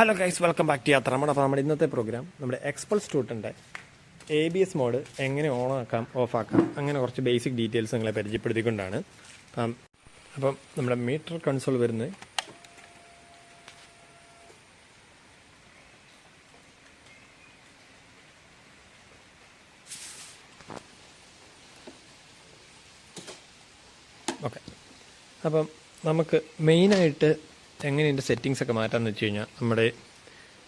Hello guys welcome back to യാത്ര നമ്മുടെ അപ്പോൾ നമ്മുടെ ഇന്നത്തെ പ്രോഗ്രാം നമ്മുടെ എക്സ്പൾസ് ടൂട്ടിന്റെ എ ബി എസ് മോഡ് എങ്ങനെ ഓൺ ആക്കാം ഓഫ് ആക്കാം അങ്ങനെ കുറച്ച് ബേസിക് ഡീറ്റെയിൽസ് നിങ്ങളെ പരിചയപ്പെടുത്തിക്കൊണ്ടാണ്. അപ്പം നമ്മുടെ മീറ്റർ കൺസോൾ വരുന്നത്. ഓക്കെ അപ്പം നമുക്ക് മെയിനായിട്ട് എങ്ങനെ ഇതിന്റെ സെറ്റിങ്സ് ഒക്കെ മാറ്റാമെന്ന് വെച്ച് കഴിഞ്ഞാൽ നമ്മുടെ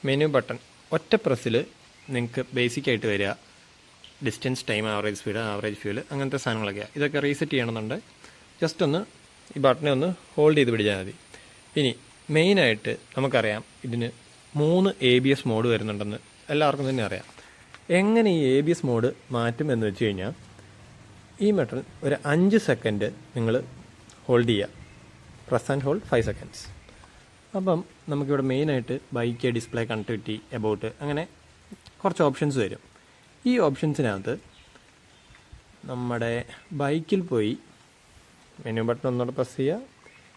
മെനു ബട്ടൺ ഒറ്റ പ്രസ്സിൽ നിങ്ങൾക്ക് ബേസിക് ആയിട്ട് വരിക. Distance time average speed average fuel അങ്ങനത്തെ സാധനങ്ങളൊക്കെയാണ് ഇതൊക്കെ റീസെറ്റ് ചെയ്യണമെന്നുണ്ട്. ജസ്റ്റ് ഒന്ന് ഈ ബട്ടണെ ഒന്ന് ഹോൾഡ് ചെയ്ത് പിടിച്ചാൽ മതി. ഇനി മെയിനായിട്ട് നമുക്കറിയാം ഇതിന് മൂന്ന് എ ബി എസ് മോഡ് വരുന്നുണ്ടെന്ന് എല്ലാവർക്കും തന്നെ അറിയാം. എങ്ങനെ ഈ എ ബി എസ് മോഡ് മാറ്റും എന്ന് വെച്ച് കഴിഞ്ഞാൽ ഈ ബട്ടൺ ഒരു അഞ്ച് സെക്കൻഡ് നിങ്ങൾ ഹോൾഡ് ചെയ്യുക press and hold five seconds അപ്പം നമുക്കിവിടെ മെയിനായിട്ട് ബൈക്ക് ഡിസ്പ്ലേ കണക്ടിവിറ്റി എബൌട്ട് അങ്ങനെ കുറച്ച് ഓപ്ഷൻസ് വരും. ഈ ഓപ്ഷൻസിനകത്ത് നമ്മുടെ ബൈക്കിൽ പോയി മെനു ബട്ടൺ ഒന്നുകൂടെ പ്രസ് ചെയ്യുക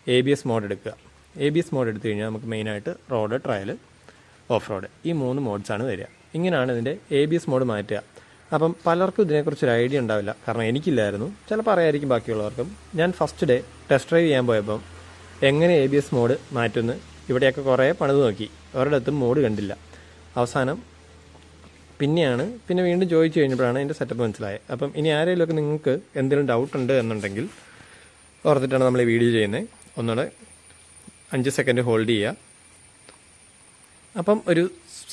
എ ബി എസ് മോഡ് എടുക്കുക. എ ബി എസ് മോഡ് എടുത്തു കഴിഞ്ഞാൽ നമുക്ക് മെയിനായിട്ട് റോഡ് ട്രയൽ ഓഫ് റോഡ് ഈ മൂന്ന് മോഡ്സാണ് വരിക. ഇങ്ങനെയാണ് ഇതിന്റെ എ ബി എസ് മോഡ് മാറ്റുക. അപ്പം പലർക്കും ഇതിനെക്കുറിച്ചൊരു ഐഡിയ ഉണ്ടാവില്ല. കാരണം എനിക്കില്ലായിരുന്നു. ചിലപ്പോൾ അറിയായിരിക്കും ബാക്കിയുള്ളവർക്കും. ഞാൻ ഫസ്റ്റ് ഡേ ടെസ്റ്റ് ഡ്രൈവ് ചെയ്യാൻ പോയപ്പം എങ്ങനെ എ ബി എസ് മോഡ് മാറ്റുമെന്ന് ഇവിടെയൊക്കെ കുറേ പണിത് നോക്കി. ഒരിടത്തും മോഡ് കണ്ടില്ല. അവസാനം പിന്നെയാണ് പിന്നെ വീണ്ടും ചോദിച്ചു കഴിഞ്ഞപ്പോഴാണ് എന്റെ സെറ്റപ്പ് മനസ്സിലായത്. അപ്പം ഇനി ആരെങ്കിലുമൊക്കെ നിങ്ങൾക്ക് എന്തെങ്കിലും ഡൗട്ട് ഉണ്ട് എന്നുണ്ടെങ്കിൽ ഓർത്തിട്ടാണ് നമ്മൾ ഈ വീഡിയോ ചെയ്യുന്നത്. ഒന്നുകൂടെ അഞ്ച് സെക്കൻഡ് ഹോൾഡ് ചെയ്യുക. അപ്പം ഒരു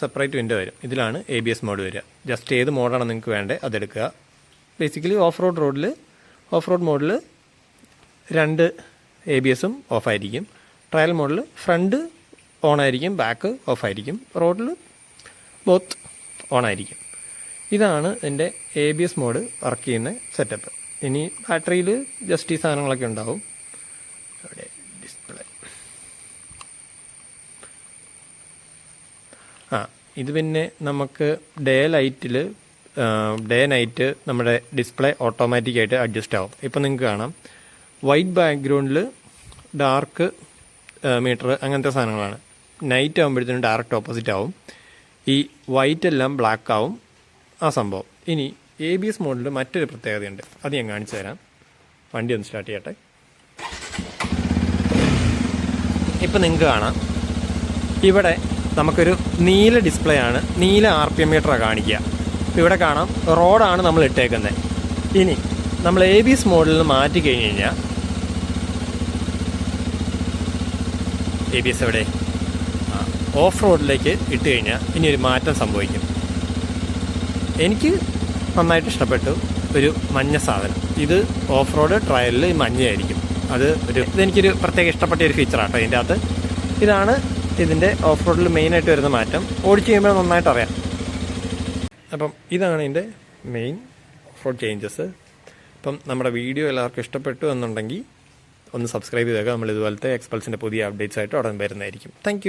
സെപ്പറേറ്റ് വിൻഡോ വരും. ഇതിലാണ് എ ബി എസ് മോഡ് വരിക. ജസ്റ്റ് ഏത് മോഡാണ് നിങ്ങൾക്ക് വേണ്ടത് അതെടുക്കുക ബേസിക്കലി ഓഫ് റോഡ് റോഡിൽ ഓഫ് റോഡ് മോഡിൽ രണ്ട് എ ബി എസും ഓഫായിരിക്കും. ട്രയൽ മോഡിൽ ഫ്രണ്ട് ഓൺ ആയിരിക്കും ബാക്ക് ഓഫായിരിക്കും. റോഡിൽ ബോത്ത് ഓൺ ആയിരിക്കും ഇതാണ് എന്റെ A B S mode work ചെയ്യുന്ന സെറ്റപ്പ് ഇനി ബാറ്ററിയിൽ ജസ്റ്റ് ഈ സാധനങ്ങളൊക്കെ ഉണ്ടാവും. അവിടെ ഡിസ്പ്ലേ ആ ഇത് പിന്നെ നമുക്ക് ഡേ ലൈറ്റിൽ ഡേ നൈറ്റ് നമ്മുടെ ഡിസ്പ്ലേ ഓട്ടോമാറ്റിക്കായിട്ട് അഡ്ജസ്റ്റ് ആവും. ഇപ്പം നിങ്ങൾക്ക് കാണാം. വൈറ്റ് ബാക്ക്ഗ്രൗണ്ടിൽ ഡാർക്ക് മീറ്റർ അങ്ങനത്തെ സാധനങ്ങളാണ്. നൈറ്റ് ആകുമ്പോഴത്തേനും ഡയറക്റ്റ് ഓപ്പോസിറ്റ് ആവും. ഈ വൈറ്റ് എല്ലാം ബ്ലാക്ക് ആവും. ആ സംഭവം. ഇനി എ ബി എസ് മോഡലിൽ മറ്റൊരു പ്രത്യേകതയുണ്ട്. അത് ഞാൻ കാണിച്ചു തരാം. വണ്ടി ഒന്ന് സ്റ്റാർട്ട് ചെയ്യട്ടെ. ഇപ്പം നിങ്ങൾക്ക് കാണാം. ഇവിടെ നമുക്കൊരു നീല ഡിസ്പ്ലേ ആണ്. നീല ആർ പി എം മീറ്ററാണ് കാണിക്കുക. ഇവിടെ കാണാം. റോഡാണ് നമ്മൾ ഇട്ടേക്കുന്നത് ഇനി നമ്മൾ എ ബി എസ് മോഡലിൽ മാറ്റി കഴിഞ്ഞ് കഴിഞ്ഞാൽ എ ബി എസ് എവിടെ? ഓഫ് റോഡിലേക്ക് ഇട്ട് കഴിഞ്ഞാൽ ഇനി ഒരു മാറ്റം സംഭവിക്കും. എനിക്ക് നന്നായിട്ട് ഇഷ്ടപ്പെട്ടു ഒരു മഞ്ഞ സാധനം. ഇത് ഓഫ് റോഡ് ട്രയലിൽ മഞ്ഞയായിരിക്കും. അത് ഒരു ഇതെനിക്കൊരു പ്രത്യേക ഇഷ്ടപ്പെട്ട ഒരു ഫീച്ചറാട്ടോ ഇതിന്റെ അകത്ത് ഇതാണ് ഇതിന്റെ ഓഫ് റോഡിൽ മെയിനായിട്ട് വരുന്ന മാറ്റം. ഓടിച്ച് കഴിയുമ്പോൾ നന്നായിട്ട് അറിയാം. അപ്പം ഇതാണ് ഇതിന്റെ മെയിൻ ഓഫ് റോഡ് ചേഞ്ചസ് അപ്പം നമ്മുടെ വീഡിയോ എല്ലാവർക്കും ഇഷ്ടപ്പെട്ടു എന്നുണ്ടെങ്കിൽ ഒന്ന് സബ്സ്ക്രൈബ് ചെയ്തേക്കാം. നമ്മൾ ഇതുപോലത്തെ എക്സ്പൾസിന്റെ പുതിയ അപ്ഡേറ്റ്സ് ആയിട്ട് ഉടൻ വരുന്നതായിരിക്കും. താങ്ക്